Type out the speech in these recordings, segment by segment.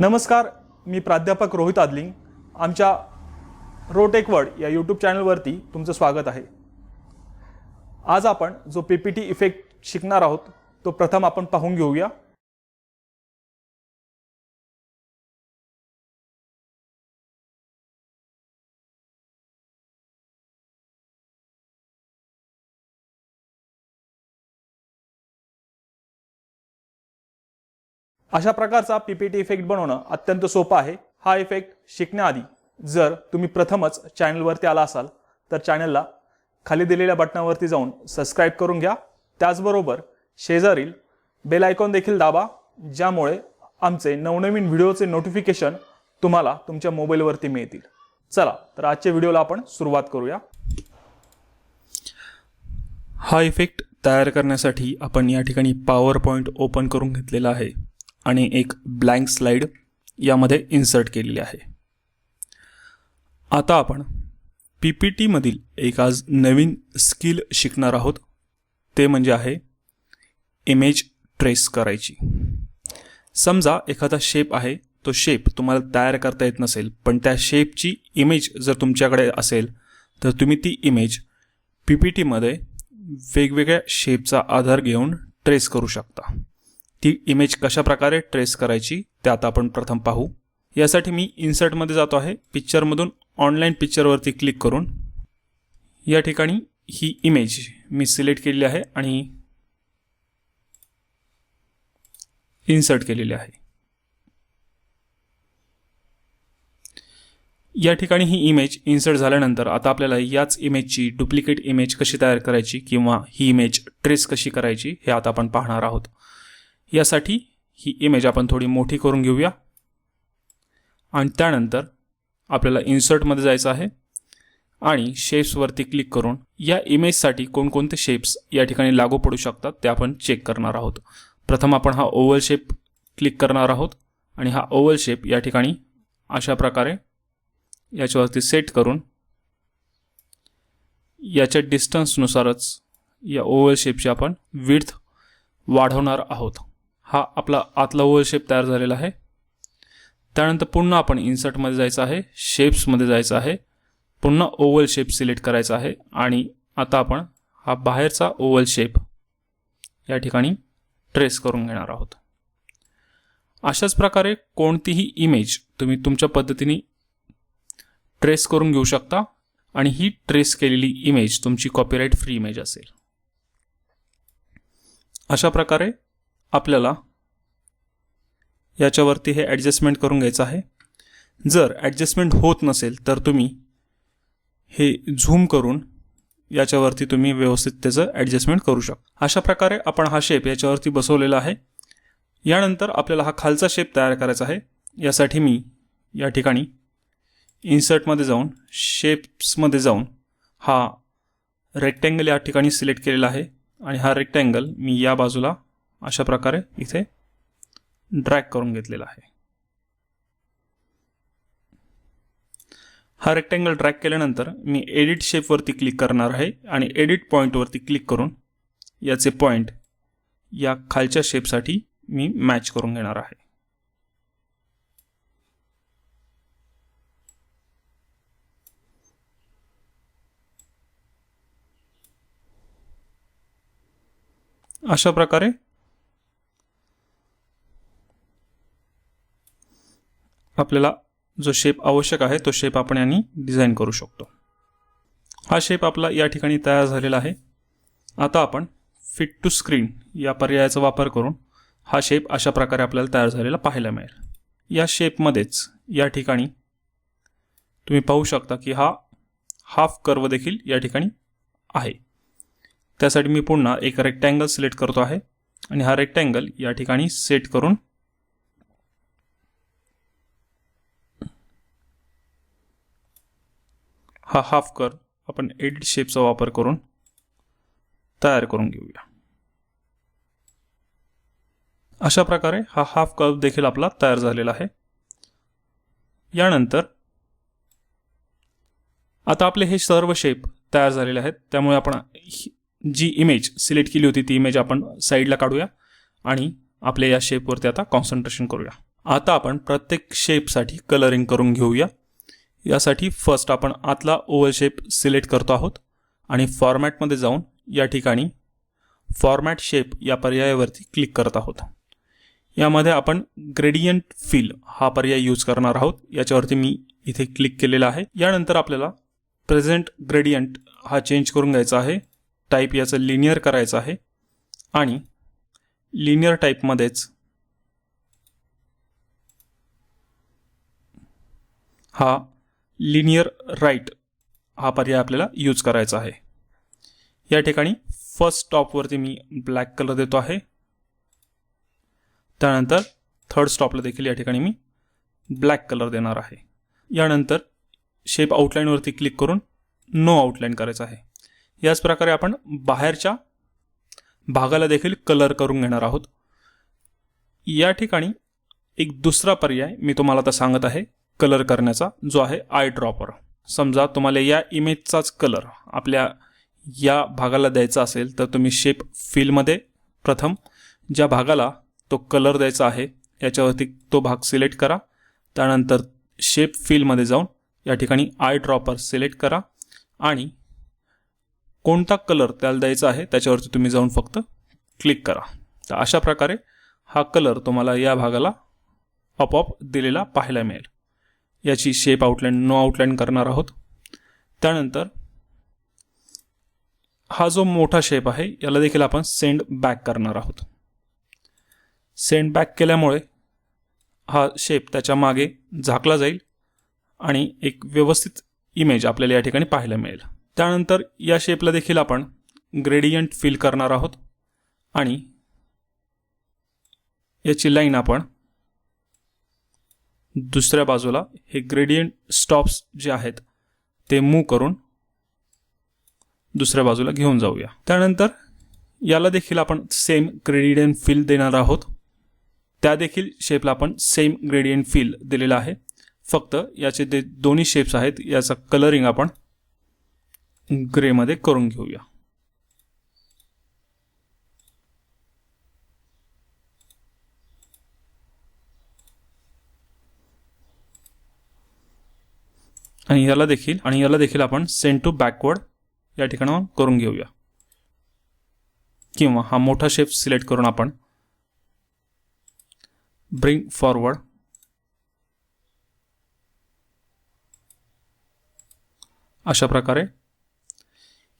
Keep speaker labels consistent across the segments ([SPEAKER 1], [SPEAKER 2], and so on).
[SPEAKER 1] नमस्कार मी प्राध्यापक रोहित आदलिंग. आमच्या रोटेकवर्ड या यूट्यूब चॅनलवरती तुमचं स्वागत आहे. आज आपण जो पी पी टी इफेक्ट शिकणार आहोत तो प्रथम आपण पाहून घेऊया. अशा प्रकारचा पीपीटी इफेक्ट बनवणं अत्यंत सोपं आहे. हा इफेक्ट शिकण्याआधी जर तुम्ही प्रथमच चॅनलवरती आला असाल तर चॅनलला खाली दिलेल्या बटनावरती जाऊन सबस्क्राईब करून घ्या. त्याचबरोबर शेजारील बेल आयकॉन देखील दाबा ज्यामुळे आमचे नवनवीन व्हिडिओचे नोटिफिकेशन तुम्हाला तुमच्या मोबाईलवरती मिळतील. चला तर आजच्या व्हिडिओला आपण सुरुवात करूया. हा इफेक्ट तयार करण्यासाठी आपण या ठिकाणी पॉवर पॉईंट ओपन करून घेतलेला आहे. आणि एक ब्लँक स्लाइड यामध्ये इन्सर्ट केलेली आहे. आता आपण पी पी टीमधील एक आज नवीन स्किल शिकणार आहोत. ते म्हणजे आहे इमेज ट्रेस करायची. समजा एखादा शेप आहे तो शेप तुम्हाला तयार करता येत नसेल पण त्या शेपची इमेज जर तुमच्याकडे असेल तर तुम्ही ती इमेज पी पी टीमध्ये वेगवेगळ्या शेपचा आधार घेऊन ट्रेस करू शकता. ती इमेज कशा प्रकारे ट्रेस करायची ते आता आपण प्रथम पाहू. यासाठी मी इन्सर्टमध्ये जातो आहे. पिक्चरमधून ऑनलाईन पिक्चरवरती क्लिक करून या ठिकाणी ही इमेज मी सिलेक्ट केलेली आहे आणि इन्सर्ट केलेली आहे. या ठिकाणी ही इमेज इन्सर्ट झाल्यानंतर आता आपल्याला याच इमेजची डुप्लिकेट इमेज कशी तयार करायची किंवा ही इमेज ट्रेस कशी करायची हे आता आपण पाहणार आहोत. यासाठी ही इमेज आपण थोडी मोठी करून घेऊया. आणि त्यानंतर आपल्याला इन्सर्टमध्ये जायचं आहे. आणि शेप्सवरती क्लिक करून या इमेजसाठी कोणकोणते शेप्स या ठिकाणी लागू पडू शकतात ते आपण चेक करणार आहोत. प्रथम आपण हा ओव्हल शेप क्लिक करणार आहोत. आणि हा ओव्हल शेप या ठिकाणी अशा प्रकारे याच्यावरती सेट करून याच्या डिस्टन्सनुसारच या ओव्हल शेपची आपण विड्थ वाढवणार आहोत. हा आपला आतला ओव्हल शेप तयार झालेला आहे. त्यानंतर पुन्हा आपण इन्सर्टमध्ये जायचं आहे शेप्समध्ये जायचं आहे पुन्हा ओव्हल शेप सिलेक्ट करायचा आहे आणि आता आपण हा बाहेरचा ओव्हल शेप या ठिकाणी ट्रेस करून घेणार आहोत. अशाच प्रकारे कोणतीही इमेज तुम्ही तुमच्या पद्धतीने ट्रेस करून घेऊ शकता आणि ही ट्रेस केलेली इमेज तुमची कॉपीराईट फ्री इमेज असेल. अशा प्रकारे आपल्याला याच्यावरती हे ॲडजस्टमेंट करून घ्यायचं आहे. जर ॲडजस्टमेंट होत नसेल तर तुम्ही हे झूम करून याच्यावरती तुम्ही व्यवस्थित त्याचं ॲडजस्टमेंट करू शकता. अशा प्रकारे आपण हा शेप याच्यावरती बसवलेला आहे. यानंतर आपल्याला हा खालचा शेप तयार करायचा आहे. यासाठी मी या ठिकाणी इन्सर्टमध्ये जाऊन शेप्समध्ये जाऊन हा रेक्टँगल या ठिकाणी सिलेक्ट केलेला आहे. आणि हा रेक्टँगल मी या बाजूला अशा प्रकारे इथे ड्रॅग करून घेतलेला आहे. हा रेक्टँगल ड्रॅग केल्यानंतर मी एडिट शेपवरती क्लिक करणार आहे आणि एडिट पॉईंटवरती क्लिक करून याचे पॉईंट या खालच्या शेपसाठी मी मॅच करून घेणार आहे. अशा प्रकारे आपल्याला जो शेप आवश्यक आहे तो शेप आपण यांनी डिझाईन करू शकतो. हा शेप आपला या ठिकाणी तयार झालेला आहे. आता आपण फिट टू स्क्रीन या पर्यायाचा वापर करून हा शेप अशा प्रकारे आपल्याला तयार झालेला पाहायला मिळेल. या शेपमध्येच या ठिकाणी तुम्ही पाहू शकता की हा हाफ कर्व देखील या ठिकाणी आहे. त्यासाठी मी पुन्हा एक रेक्टँगल सिलेक्ट करतो आहे आणि हा रेक्टँगल या ठिकाणी सेट करून हा हाफ कर आपण एडिट शेपचा वापर करून तयार करून घेऊया. अशा प्रकारे हा हाफ कर्व देखील आपला तयार झालेला आहे. यानंतर आता आपले हे सर्व शेप तयार झालेले आहेत. त्यामुळे आपण ही- जी इमेज सिलेक्ट केली होती ती इमेज आपण साईडला काढूया आणि आपल्या या शेपवरती आता कॉन्सन्ट्रेशन करूया. आता आपण प्रत्येक शेपसाठी कलरिंग करून घेऊया. यासाठी फर्स्ट आपण आतला ओवल शेप सिलेक्ट करतो आहोत आणि फॉर्मॅटमध्ये जाऊन या ठिकाणी फॉर्मॅट शेप या पर्यायावरती क्लिक करत आहोत. यामध्ये आपण ग्रेडियंट फिल हा पर्याय यूज करणार आहोत. याच्यावरती मी इथे क्लिक केलेला आहे. यानंतर आपल्याला प्रेझेंट ग्रेडियंट हा चेंज करून घ्यायचा आहे. टाईप याचं लिनियर करायचं आहे. आणि लिनियर टाईपमध्येच हा लिनियर राईट हा पर्याय आपल्याला यूज करायचा आहे. या ठिकाणी फर्स्ट स्टॉपवरती मी ब्लॅक कलर देतो आहे. त्यानंतर थर्ड स्टॉपला देखील या ठिकाणी मी ब्लॅक कलर देणार आहे. यानंतर शेप आउटलाईनवरती क्लिक करून नो आउटलाईन करायचं आहे. याच प्रकारे आपण बाहेरच्या भागाला देखील कलर करून घेणार आहोत. या ठिकाणी एक दुसरा पर्याय मी तुम्हाला आता सांगत आहे. कलर करण्याचा जो आहे आय ड्रॉपर समजा तुम्हाला या इमेजचाच कलर आपल्या या भागाला द्यायचा असेल तर तुम्ही शेप फिलमध्ये प्रथम ज्या भागाला तो कलर द्यायचा आहे याच्यावरती तो भाग सिलेक्ट करा. त्यानंतर शेप फिलमध्ये जाऊन या ठिकाणी आय ड्रॉपर सिलेक्ट करा. आणि कोणता कलर त्याला द्यायचा आहे त्याच्यावरती तुम्ही जाऊन फक्त क्लिक करा. तर अशा प्रकारे हा कलर तुम्हाला या भागाला आपोआप दिलेला पाहायला मिळेल. याची शेप आउटलाईन नो आउटलाईन करणार आहोत. त्यानंतर हा जो मोठा शेप आहे याला देखील आपण सेंड बॅक करणार आहोत. सेंड बॅक केल्यामुळे हा शेप त्याच्यामागे झाकला जाईल आणि एक व्यवस्थित इमेज आपल्याला या ठिकाणी पाहायला मिळेल. त्यानंतर या शेपला देखील आपण ग्रेडियंट फिल करणार आहोत आणि याची लाईन आपण दुसऱ्या बाजूला हे ग्रेडियंट स्टॉप्स जे आहेत ते मूव करून दुसऱ्या बाजूला घेऊन जाऊया. त्यानंतर याला देखील आपण सेम ग्रेडियंट फील देणार आहोत. त्या देखील शेपला आपण सेम ग्रेडियंट फील दिलेला आहे. फक्त याचे जे दोन्ही शेप्स आहेत याचा कलरिंग आपण ग्रेमध्ये करून घेऊया. आणि याला देखील आणि याला देखील आपण सेंड टू बॅकवर्ड या ठिकाणावर करून घेऊया. किंवा हा मोठा शेप सिलेक्ट करून आपण ब्रिंग फॉरवर्ड अशा प्रकारे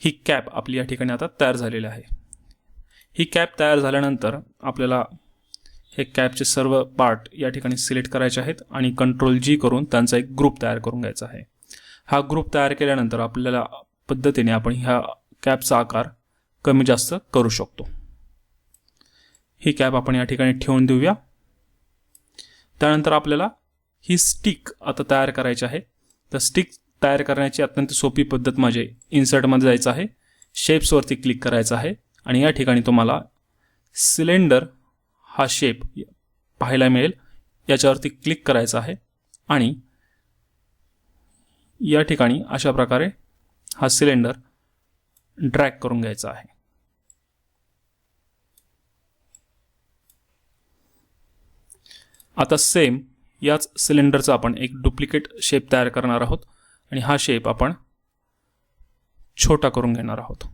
[SPEAKER 1] ही कॅप आपली या ठिकाणी आता तयार झालेली आहे. ही कॅप तयार झाल्यानंतर आपल्याला हे कॅपचे सर्व पार्ट या ठिकाणी सिलेक्ट करायचे आहेत आणि कंट्रोल जी करून त्यांचा एक ग्रुप तयार करून घ्यायचा आहे. हा ग्रुप तयार केल्यानंतर आपल्याला पद्धतीने आपण ह्या कॅपचा आकार कमी जास्त करू शकतो. ही कॅप आपण या ठिकाणी ठेवून देऊया. त्यानंतर आपल्याला ही स्टिक आता तयार करायची आहे. तर स्टिक तयार करण्याची अत्यंत सोपी पद्धत म्हणजे इन्सर्टमध्ये जायचं आहे शेप्सवरती क्लिक करायचं आहे आणि या ठिकाणी तुम्हाला सिलेंडर हा शेप पाहायला मिळेल. याच्यावरती क्लिक करायचं आहे आणि या ठिकाणी अशा प्रकारे हा सिलेंडर ड्रॅग करून घ्यायचा आहे. आता सेम याच सिलेंडरचा आपण एक डुप्लिकेट शेप तयार करणार आहोत आणि हा शेप आपण छोटा करून घेणार आहोत.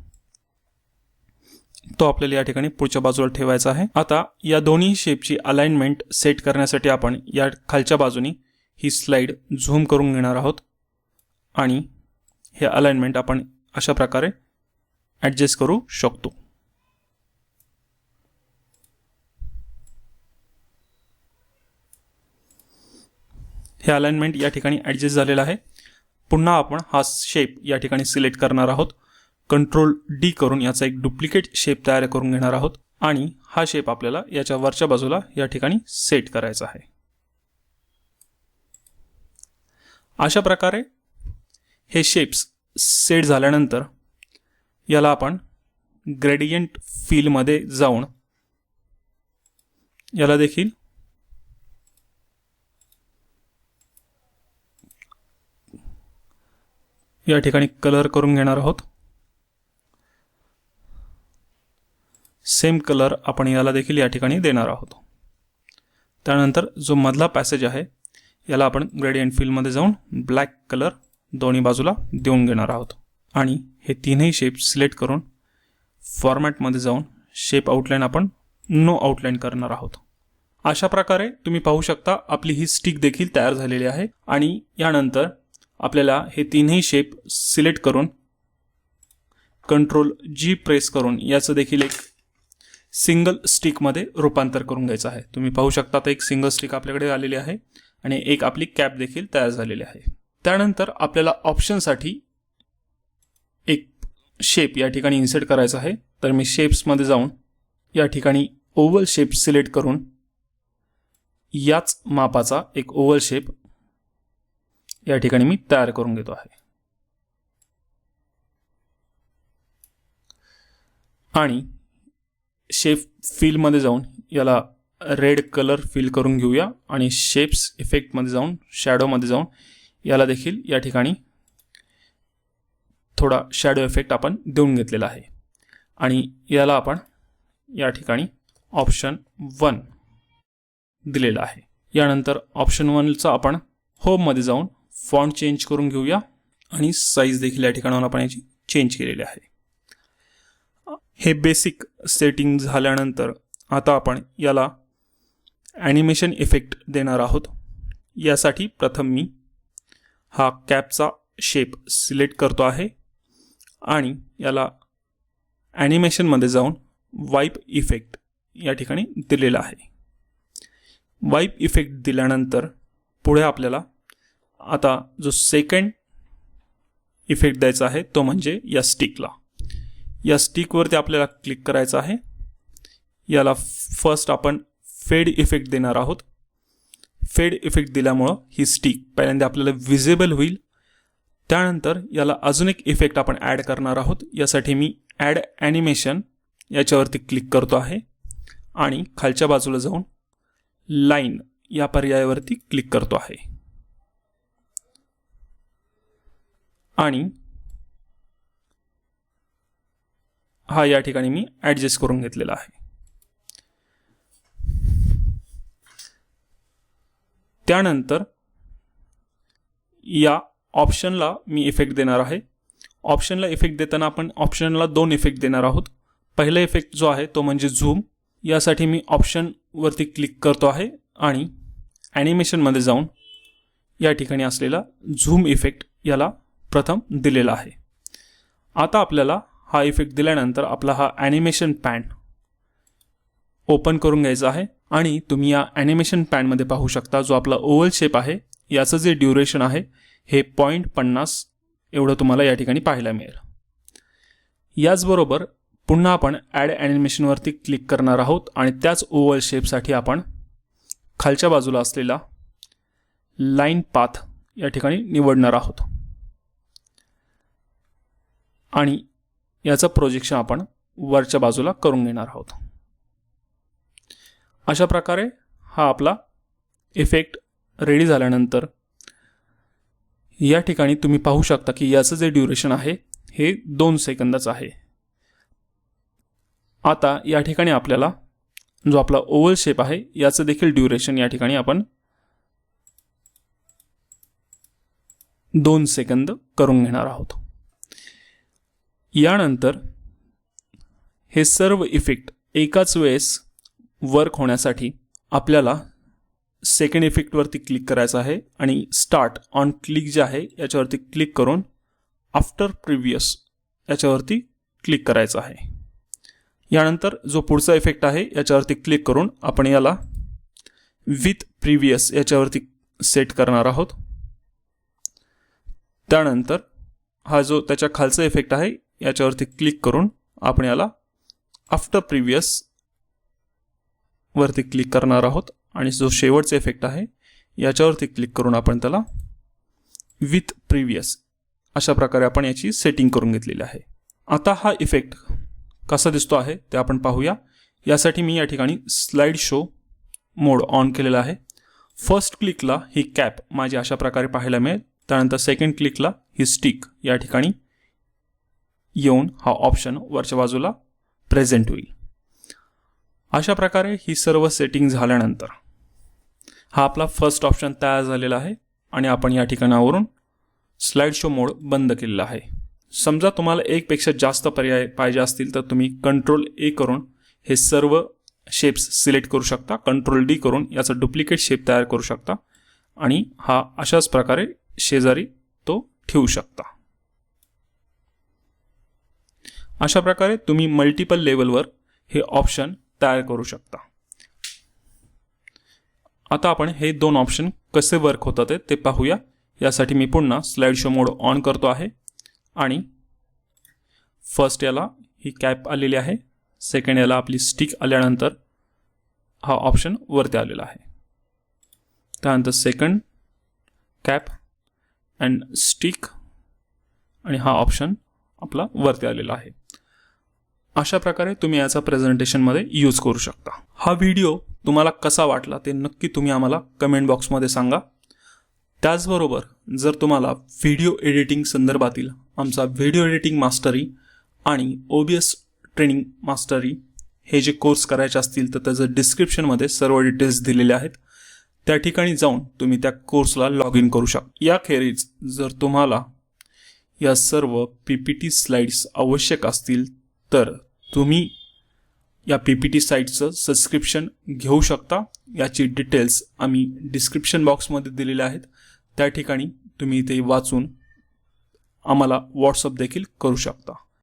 [SPEAKER 1] तो आपल्याला या ठिकाणी पुढच्या बाजूला ठेवायचा आहे. आता या दोन्ही शेपची अलाइनमेंट सेट करण्यासाठी आपण या खालच्या बाजूनी ही स्लाइड झूम करून घेणार आहोत. आणि हे अलाइनमेंट आपण अशा प्रकारे ॲडजस्ट करू शकतो. हे अलाइनमेंट या ठिकाणी ॲडजस्ट झालेलं आहे. पुन्हा आपण हा शेप या ठिकाणी सिलेक्ट करणार आहोत. कंट्रोल डी करून याचा एक डुप्लिकेट शेप तयार करून घेणार आहोत. आणि हा शेप आपल्याला याच्या वरच्या बाजूला या ठिकाणी सेट करायचा आहे. अशा प्रकारे हे शेप्स सेट झाल्यानंतर याला आपण ग्रेडियंट फीलमध्ये जाऊन याला देखील या ठिकाणी कलर करून घेणार आहोत. सेम कलर आपण याला देखील या ठिकाणी देणार आहोत. त्यानंतर जो मधला पॅसेज आहे याला आपण ग्रेडियंट फील्डमध्ये जाऊन ब्लॅक कलर दोन्ही बाजूला देऊन घेणार आहोत. आणि हे तीनही शेप सिलेक्ट करून फॉर्मॅटमध्ये जाऊन शेप आउटलाईन आपण नो आउटलाईन करणार आहोत. अशा प्रकारे तुम्ही पाहू शकता आपली ही स्टिक देखील तयार झालेली आहे आणि यानंतर आपल्याला हे तीनही शेप सिलेक्ट करून कंट्रोल जी प्रेस करून याचं देखील एक सिंगल स्टिकमध्ये रूपांतर करून घ्यायचं आहे. तुम्ही पाहू शकता तर एक सिंगल स्टिक आपल्याकडे आलेली आहे आणि एक आपली कॅप देखील तयार झालेली आहे. त्यानंतर आपल्याला ऑप्शनसाठी एक शेप या ठिकाणी इन्सर्ट करायचा आहे. तर मी शेप्समध्ये जाऊन या ठिकाणी ओव्हल शेप सिलेक्ट करून याच मापाचा एक ओव्हल शेप या ठिकाणी मी तयार करून घेतो आहे. आणि शेप फिलमध्ये जाऊन याला रेड कलर फिल करून घेऊया. आणि शेप्स इफेक्टमध्ये जाऊन शॅडोमध्ये जाऊन याला देखील या ठिकाणी थोडा शॅडो इफेक्ट आपण देऊन घेतलेला आहे. आणि याला आपण या ठिकाणी ऑप्शन वन दिलेला आहे. यानंतर ऑप्शन वनचा आपण होममध्ये जाऊन फॉन्ट चेंज करून घेऊया आणि साईज देखील या ठिकाणावर आपण याची चेंज केलेली आहे. हे बेसिक सेटिंग झाल्यानंतर आता आपण याला ॲनिमेशन इफेक्ट देणार आहोत. यासाठी प्रथम मी हा कॅपचा शेप सिलेक्ट करतो आहे. आणि याला ॲनिमेशनमध्ये जाऊन वाईप इफेक्ट या ठिकाणी दिलेला आहे. वाईप इफेक्ट दिल्यानंतर पुढे आपल्याला आता जो सेकंड इफेक्ट द्यायचा आहे तो म्हणजे या स्टिकला या स्टिकवरती आपल्याला क्लिक करायचं आहे. याला फर्स्ट आपण फेड इफेक्ट देणार आहोत. फेड इफेक्ट दिल्यामुळं ही स्टिक पहिल्यांदा आपल्याला विजिबल होईल. त्यानंतर याला अजून एक इफेक्ट आपण ॲड करणार आहोत. यासाठी मी ॲड ॲनिमेशन याच्यावरती क्लिक करतो आहे. आणि खालच्या बाजूला जाऊन लाईन या पर्यायावरती क्लिक करतो आहे. आणि हा या ठिकाणी मी ॲडजस्ट करून घेतलेला आहे. त्यानंतर या ऑप्शनला मी इफेक्ट देणार आहे. ऑप्शनला इफेक्ट देताना आपण ऑप्शनला दोन इफेक्ट देणार आहोत. पहिला इफेक्ट जो आहे तो म्हणजे झूम यासाठी मी ऑप्शनवरती क्लिक करतो आहे आणि ॲनिमेशनमध्ये जाऊन या ठिकाणी असलेला झूम इफेक्ट याला प्रथम दिलेला आहे. आता आपल्याला हा इफेक्ट दिल्यानंतर आपला हा ॲनिमेशन पॅन ओपन करून घ्यायचा आहे. आणि तुम्ही या ॲनिमेशन पॅनमध्ये पाहू शकता जो आपला ओव्हल शेप आहे याचं जे ड्युरेशन आहे हे पॉईंट पन्नास एवढं तुम्हाला या ठिकाणी पाहायला मिळेल. याचबरोबर पुन्हा आपण ॲड ॲनिमेशनवरती क्लिक करणार आहोत आणि त्याच ओव्हल शेपसाठी आपण खालच्या बाजूला असलेला लाईन पाथ या ठिकाणी निवडणार आहोत. आणि याचं प्रोजेक्शन आपण वरच्या बाजूला करून घेणार आहोत. अशा प्रकारे हा आपला इफेक्ट रेडी झाल्यानंतर या ठिकाणी तुम्ही पाहू शकता की याचं जे ड्युरेशन आहे हे दोन सेकंदाचं आहे. आता या ठिकाणी आपल्याला जो आपला ओव्हल शेप आहे याचं देखील ड्युरेशन या ठिकाणी आपण दोन सेकंद करून घेणार आहोत. यानंतर हे सर्व इफेक्ट एकाच वेळेस वर्क होण्यासाठी आपल्याला सेकंड इफेक्टवरती क्लिक करायचं आहे आणि स्टार्ट ऑन क्लिक जे आहे याच्यावरती क्लिक करून आफ्टर प्रिव्हियस याच्यावरती क्लिक करायचं आहे. यानंतर जो पुढचा इफेक्ट आहे याच्यावरती क्लिक करून आपण याला विथ प्रिव्हियस याच्यावरती सेट करणार आहोत. त्यानंतर हा जो त्याच्या खालचा इफेक्ट आहे याच्यावरती क्लिक करून आपण याला आफ्टर प्रिव्हियस वरती क्लिक करणार आहोत आणि जो शेवटचा इफेक्ट आहे याच्यावरती क्लिक करून आपण त्याला विथ प्रिव्हियस अशा प्रकारे आपण याची सेटिंग करून घेतलेली आहे. आता हा इफेक्ट कसा दिसतो आहे ते आपण पाहूया. यासाठी मी या ठिकाणी स्लाइड शो मोड ऑन केलेला आहे. फर्स्ट क्लिकला ही कॅप माझी अशा प्रकारे पाहायला मिळेल. त्यानंतर सेकंड क्लिकला ही स्टिक या ठिकाणी येऊन हा ऑप्शन वरच्या बाजूला प्रेझेंट होईल. अशा प्रकारे ही सर्व सेटिंग झाल्यानंतर हा आपला फर्स्ट ऑप्शन तयार झालेला आहे आणि आपण या ठिकाणावरून स्लाईड शो मोड बंद केलेला आहे. समजा तुम्हाला एकपेक्षा जास्त पर्याय पाहिजे असतील तर तुम्ही कंट्रोल ए करून हे सर्व शेप्स सिलेक्ट करू शकता. कंट्रोल डी करून याचा डुप्लिकेट शेप तयार करू शकता आणि हा अशाच प्रकारे शेजारी तो ठेवू शकता. अशा प्रकारे तुम्ही मल्टिपल लेवलवर हे ऑप्शन तयार करू शकता. आता आपण हे दोन ऑप्शन कसे वर्क होतात ते- पाहूया. यासाठी मी पुन्हा स्लाइड शो मोड ऑन करतो आहे. आणि फर्स्ट याला ही कॅप आलेली आहे. सेकंड याला आपली स्टिक आल्यानंतर हा ऑप्शन वरती आलेला आहे. त्यानंतर सेकंड कॅप अँड स्टिक आणि हा ऑप्शन आपला वरती आलेला आहे. अशा प्रकारे तुम्ही याचा प्रेझेंटेशनमध्ये यूज करू शकता. हा व्हिडिओ तुम्हाला कसा वाटला ते नक्की तुम्ही आम्हाला कमेंट बॉक्समध्ये सांगा. त्याचबरोबर जर तुम्हाला व्हिडिओ एडिटिंग संदर्भातील आमचा व्हिडिओ एडिटिंग मास्टरी आणि O B S training mastery हे जे कोर्स करायचे असतील तर त्याचं डिस्क्रिप्शनमध्ये सर्व डिटेल्स दिलेले आहेत. त्या ठिकाणी जाऊन तुम्ही त्या कोर्सला लॉग इन करू शकता याखेरीज जर तुम्हाला या सर्व पी पी टी स्लाइड्स आवश्यक असतील तर तुम्ही या पी पी टी साईटचं सबस्क्रिप्शन घेऊ शकता. याची डिटेल्स आम्ही डिस्क्रिप्शन बॉक्समध्ये दिलेले आहेत. त्या ठिकाणी तुम्ही ते वाचून आम्हाला व्हॉट्सअप देखील करू शकता.